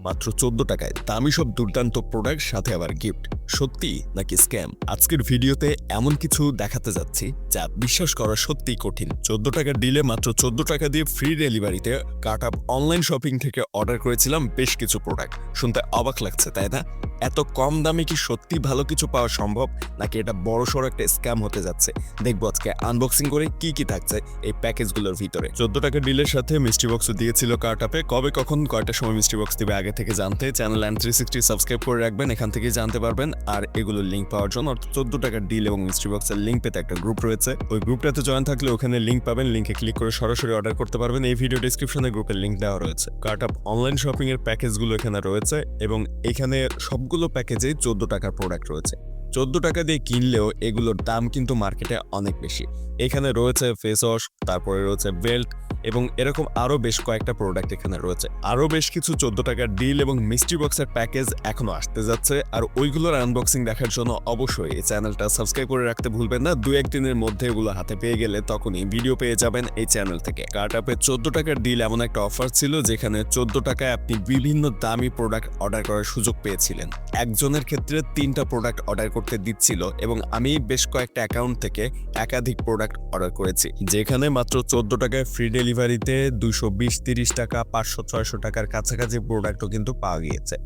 মাত্র চোদ্দ টাকায় দামি সব দুর্দান্ত প্রোডাক্ট সাথে আবার গিফট সত্যি নাকি স্ক্যাম আজকের ভিডিওতে এমন কিছু দেখাতে যাচ্ছি যা বিশ্বাস করা সত্যি কঠিন। চোদ্দ টাকার ডিলে মাত্র চোদ্দ টাকা দিয়ে ফ্রি ডেলিভারিতে কাট আপ অনলাইন শপিং থেকে অর্ডার করেছিলাম বেশ কিছু প্রোডাক্ট শুনতে অবাক লাগছে, তাই না? এত কম দামে কি সত্যি ভালো কিছু পাওয়া সম্ভব? নাকি এটা বড় সড়ো একটা স্ক্যাম হতে যাচ্ছে? দেখব আজকে আনবক্সিং করে কি কি থাকছে এই প্যাকেজগুলোর ভিতরে। চোদ্দ টাকা ডিলের সাথে মিষ্টি বক্সও দিয়েছিল কার্ট আপে। কবে কখন, কয়টার সময় মিষ্টি বক্স দিবে আগে থেকে জানতে channel and three sixty subscribe করে রাখবেন, এখান থেকে জানতে পারবেন। আর এগুলোর লিঙ্ক পাওয়ার জন্য অর্থাৎ চোদ্দ টাকার ডিল এবং মিষ্টি বক্সের লিঙ্ক পেতে একটা গ্রুপ রয়েছে। ওই গ্রুপটাতে জয়েন থাকলে ওখানে লিঙ্ক পাবেন। লিঙ্কে ক্লিক করে সরাসরি অর্ডার করতে পারবেন। এই ভিডিও ডিসক্রিপশনে গ্রুপের লিঙ্ক দেওয়া রয়েছে। কার্ট আপ অনলাইন শপিং এর প্যাকেজগুলো এখানে রয়েছে এবং এখানে সবগুলো প্যাকেজে চোদ্দ টাকার প্রোডাক্ট রয়েছে। চোদ্দ টাকা দিয়ে কিনলেও এগুলোর দাম কিন্তু মার্কেটে অনেক বেশি। এখানে রয়েছে ফেস ওয়াশ তারপরে রয়েছে বেল্ট এবং এরকম আরও বেশ কয়েকটা প্রোডাক্ট এখানে রয়েছে। আরও বেশ কিছু চোদ্দ টাকার ডিল এবং মিষ্টি বক্সের প্যাকেজ এখনও আসতে যাচ্ছে। আর ওইগুলোর আনবক্সিং দেখার জন্য অবশ্যই এই চ্যানেলটা সাবস্ক্রাইব করে রাখতে ভুলবেন না। দু একদিনের মধ্যে এগুলো হাতে পেয়ে গেলে তখনই ভিডিও পেয়ে যাবেন এই চ্যানেল থেকে। কার্ট আপে চোদ্দ টাকার ডিল এমন একটা অফার ছিল, যেখানে চোদ্দ টাকায় আপনি বিভিন্ন দামি প্রোডাক্ট অর্ডার করার সুযোগ পেয়েছিলেন। একজনের ক্ষেত্রে তিনটা প্রোডাক্ট অর্ডার করতে দিচ্ছিল এবং আমি বেশ কয়েকটা অ্যাকাউন্ট থেকে একাধিক প্রোডাক্ট অর্ডার করেছি, যেখানে মাত্র চোদ্দ টাকায় ফ্রি ডেলিভারিতে দুশো বিশ তিরিশ টাকা পাঁচশো ছয়শো টাকার কাছাকাছি প্রোডাক্টও কিন্তু পাওয়া গিয়েছে।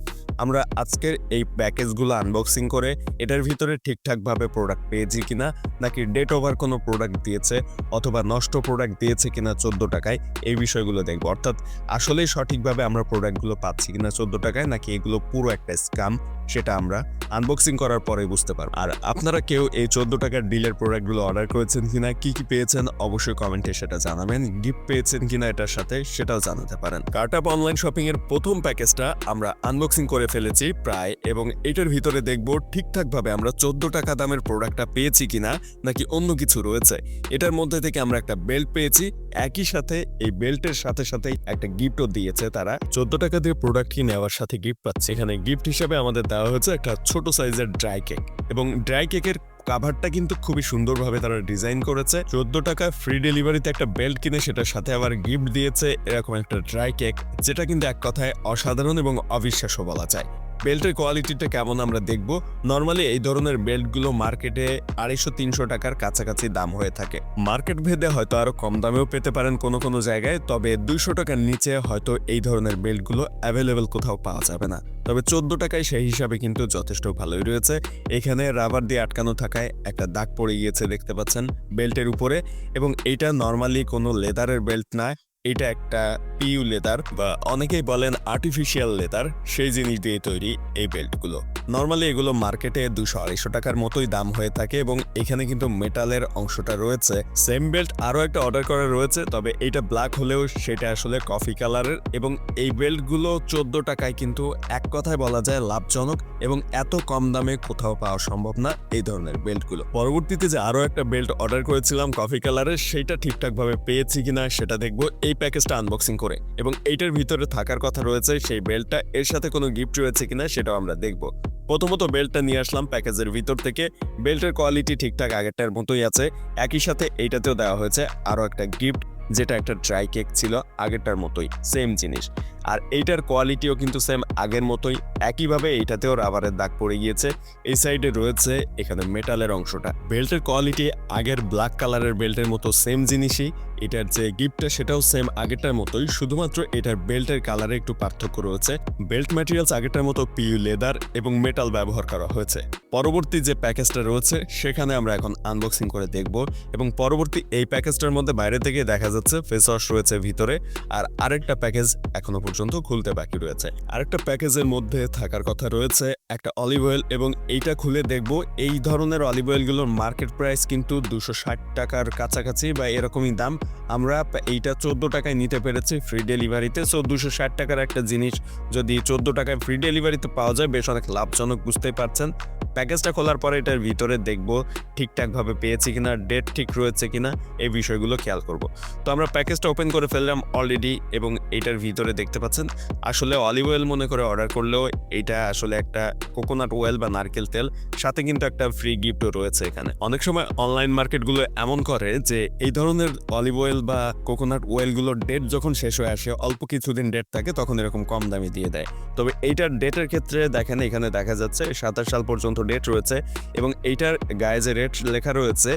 আমরা আজকের এই প্যাকেজগুলো আনবক্সিং করে এটার ভিতরে ঠিকঠাকভাবে প্রোডাক্ট পেয়েছি কিনা, নাকি ডেট ওভার কোনো প্রোডাক্ট দিয়েছে, অথবা নষ্ট প্রোডাক্ট দিয়েছে কিনা চোদ্দ টাকায়, এই বিষয়গুলো দেখব। অর্থাৎ আসলেই সঠিকভাবে আমরা প্রোডাক্টগুলো পাচ্ছি কিনা চোদ্দ টাকায়, নাকি এগুলো পুরো একটা স্ক্যাম সেটা আমরা আনবক্সিং করার পরে বুঝতে পারব। আর আপনারা কেউ এই চোদ্দ টাকার ডিলের প্রোডাক্টগুলো অর্ডার করেছেন কিনা, কি কি পেয়েছেন, অবশ্যই কমেন্টে সেটা জানাবেন। গিফট পেয়েছেন কিনা এটার সাথে, সেটাও জানাতে পারেন। কার্টআপ অনলাইন শপিং এর প্রথম প্যাকেজটা আমরা আনবক্সিং করে ফেলেছি প্রায়, এবং এটার ভিতরে দেখব ঠিকঠাকভাবে আমরা চোদ্দ টাকা দামের প্রোডাক্টটা পেয়েছি কিনা, নাকি অন্য কিছু রয়েছে। এটার মধ্যে থেকে আমরা একটা বেল্ট পেয়েছি, একই সাথে এই বেল্টের সাথে সাথে একটা গিফটও দিয়েছে তারা। চোদ্দ টাকা দিয়ে প্রোডাক্টটি নেওয়ার সাথে গিফট পাচ্ছে। এখানে গিফট হিসেবে আমাদের দেওয়া হয়েছে একটা ছোট সাইজের ড্রাই কেক, এবং ড্রাই কেকের কাভারটা কিন্তু খুবই সুন্দরভাবে তারা ডিজাইন করেছে। চোদ্দ টাকা ফ্রি ডেলিভারিতে একটা বেল্ট কিনে সেটার সাথে আবার গিফট দিয়েছে, এরকম একটা ড্রাই কেক যেটা কিন্তু এক কথায় অসাধারণ এবং অবিশ্বাস্য বলা যায়। বেল্টের কোয়ালিটিটা কেমন আমরা দেখব? নর্মালি এই ধরনের বেল্টগুলো মার্কেটে আড়াইশো, তিনশো টাকার কাছাকাছি দাম হয়ে থাকে। মার্কেট ভেদে হয়তো আরও কম দামেও পেতে পারেন কোনো কোনো জায়গায়, তবে দুইশো টাকার নিচে হয়তো এই ধরনের বেল্টগুলো অ্যাভেলেবেল কোথাও পাওয়া যাবে না। তবে চোদ্দ টাকায় সেই হিসাবে কিন্তু যথেষ্ট ভালোই রয়েছে। এখানে রাবার দিয়ে আটকানো থাকায় একটা দাগ পড়ে গিয়েছে দেখতে পাচ্ছেন বেল্টের উপরে, এবং এইটা নর্মালি কোনো লেদারের বেল্ট না এটা একটা পিউ লেদার বা অনেকেই বলেন আর্টিফিশিয়াল লেদার সেই জিনিস দিয়ে তৈরি এই বেল্টগুলো। নর্মালি এগুলো মার্কেটে দুশো আড়াইশো টাকার মতোই দাম হয়ে থাকে এবং এখানে কিন্তু মেটালের অংশটা রয়েছে। সেম বেল্ট আরও একটা অর্ডার করা রয়েছে, তবে এটা ব্ল্যাক হলেও সেটা আসলে কফি কালারের এবং এই বেল্টগুলো চোদ্দ টাকায় কিন্তু এক কথায় বলা যায় লাভজনক এবং এত কম দামে কোথাও পাওয়া সম্ভব না এই ধরনের বেল্টগুলো। পরবর্তীতে যে আরও একটা বেল্ট অর্ডার করেছিলাম কফি কালারের সেটা ঠিকঠাকভাবে পেয়েছি কিনা সেটা দেখব। এই প্যাকেজটা আনবক্সিং করে। এবং এইটার ভিতরে থাকার কথা রয়েছে, সেই বেল্টটা এর সাথে কোনো গিফট রয়েছে কিনা সেটাও আমরা দেখব। প্রথমত বেল্টটা নিয়ে আসলাম প্যাকেজের ভিতর থেকে। বেল্টের কোয়ালিটি ঠিকঠাক আগেরটার মতোই আছে। একই সাথে এইটাতেও দেওয়া হয়েছে আরও একটা গিফট যেটা একটা ড্রাই কেক ছিল আগেরটার মতোই সেম জিনিস। আর এইটার কোয়ালিটিও কিন্তু সেম আগের মতোই। একইভাবে এইটাতেও রাবারের দাগ পড়ে গিয়েছে। এই সাইডে রয়েছে এখানে মেটালের অংশটা। বেল্টের কোয়ালিটি আগের ব্ল্যাক কালারের বেল্টের মতো সেম জিনিসই। এটার যে গিফটটা সেটাও সেম আগেরটার মতোই। শুধুমাত্র এটার বেল্টের কালারে একটু পার্থক্য রয়েছে। বেল্ট ম্যাটেরিয়ালস আগেরটার মতো পিউ লেদার এবং মেটাল ব্যবহার করা হয়েছে। পরবর্তী যে প্যাকেজটা রয়েছে, সেখানে আমরা এখন আনবক্সিং করে দেখব এবং পরবর্তী এই প্যাকেজটার মধ্যে বাইরে থেকে দেখা যাচ্ছে ফেস ওয়াশ রয়েছে ভিতরে। আর আরেকটা প্যাকেজ এখনও পর্যন্ত খুলতে বাকি রয়েছে। আরেকটা প্যাকেজের মধ্যে থাকার কথা রয়েছে, একটা অলিভ অয়েল এবং এইটা খুলে দেখব, এই ধরনের অলিভ অয়েলগুলোর মার্কেট প্রাইস কিন্তু দুশো ষাট টাকার কাছাকাছি বা এরকমই দাম। আমরা এইটা চোদ্দ টাকায় নিতে পেরেছি ফ্রি ডেলিভারিতে সো দুশো ষাট টাকার একটা জিনিস যদি চোদ্দ টাকায় ফ্রি ডেলিভারিতে পাওয়া যায়, বেশ অনেক লাভজনক, বুঝতেই পারছেন। প্যাকেজটা খোলার পরে এটার ভিতরে দেখব ঠিকঠাকভাবে পেয়েছি কিনা ডেট ঠিক রয়েছে কিনা, এই বিষয়গুলো খেয়াল করব। তো আমরা প্যাকেজটা ওপেন করে ফেললাম অলরেডি এবং এইটার ভিতরে দেখতে পাচ্ছেন। আসলে অলিভ অয়েল মনে করে অর্ডার করলেও এটা আসলে একটা কোকোনাট অয়েল বা নারকেল তেল, সাথে কিন্তু একটা ফ্রি গিফটও রয়েছে এখানে। অনেক সময় অনলাইন মার্কেটগুলো এমন করে যে এই ধরনের অলিভ অয়েল বা কোকোনাট অয়েলগুলোর ডেট যখন শেষ হয়ে আসে, অল্প কিছুদিন ডেট থাকে, তখন এরকম কম দামে দিয়ে দেয়। তবে এইটার ডেটের ক্ষেত্রে দেখেন, এখানে দেখা যাচ্ছে সাতাশ সাল পর্যন্ত ডেট রয়েছে এবং এইটার গায়ে যে রেট লেখা রয়েছে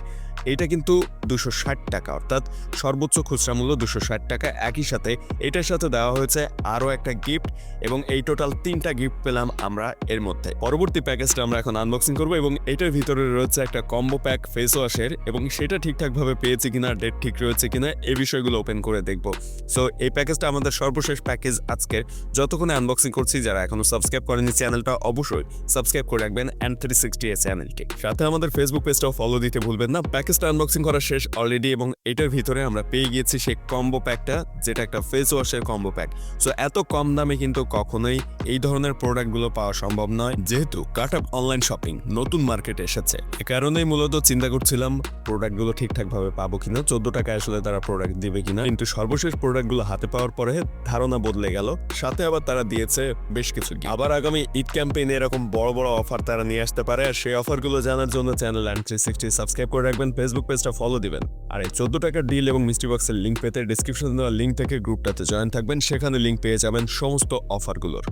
এইটা কিন্তু দুশো টাকা, অর্থাৎ সর্বোচ্চ খুচরা মূল্য দুশো টাকা। একই সাথে এটার সাথে দেওয়া হয়েছে আরও একটা গিফট এবং এই টোটাল তিনটা গিফট পেলাম আমরা এর মধ্যে। পরবর্তী প্যাকেজটা আমরা এখন আনবক্সিং করব এবং এটার ভিতরে রয়েছে একটা কম্বো প্যাক ফেস ওয়াশের এবং সেটা ঠিকঠাকভাবে পেয়েছি কিনা ডেট ঠিক রয়েছে কিনা এই বিষয়গুলো ওপেন করে দেখব। সো এই প্যাকেজটা আমাদের সর্বশেষ প্যাকেজ আজকের। যতক্ষণে আনবক্সিং করছি, যারা এখনও সাবস্ক্রাইব করেনি চ্যানেলটা অবশ্যই সাবস্ক্রাইব করে রাখবেন অ্যান্ড থ্রি সিক্সটি এ চ্যানেলটি সাথে আমাদের ফেসবুক পেজটাও ফলো দিতে ভুলবেন না। প্যাকেজটা আনবক্সিং করা শেষ অলরেডি এবং এটার ভিতরে আমরা পেয়ে গিয়েছি সেই কম্বো প্যাকটা যেটা একটা ফেস ওয়াশের কম্বো প্যাক সো এত কম দামে কিন্তু কখনোই এই ধরনের প্রোডাক্টগুলো পাওয়া সম্ভব নয়, যেহেতু কাট আপ অনলাইন শপিং নতুন মার্কেটে এসেছে। এ কারণেই মূলত চিন্তা করছিলাম প্রোডাক্টগুলো ঠিকঠাকভাবে পাবো কিনা, চোদ্দ টাকায় আসলে তারা প্রোডাক্ট দিবে কিনা। কিন্তু সর্বশেষ প্রোডাক্টগুলো হাতে পাওয়ার পরে ধারণা বদলে গেল, সাথে আবার তারা দিয়েছে বেশ কিছু। আবার আগামী ঈদ ক্যাম্পেইনে এরকম বড় বড় অফার তারা নিয়ে আসতে পারে, আর সেই অফারগুলো জানার জন্য channel and three sixty subscribe করে রাখবেন। ফেসবুক পেজটা ফলো দিবেন। আর এই চোদ্দ টাকার ডিল এবং মিস্ট্রি বক্সের লিঙ্ক পেতে ডিসক্রিপশন দেওয়া লিঙ্ক থেকে গ্রুপটাতে জয়েন থাকবেন। সেখানে লিঙ্ক পেয়ে যাবেন সমস্ত অফারগুলোর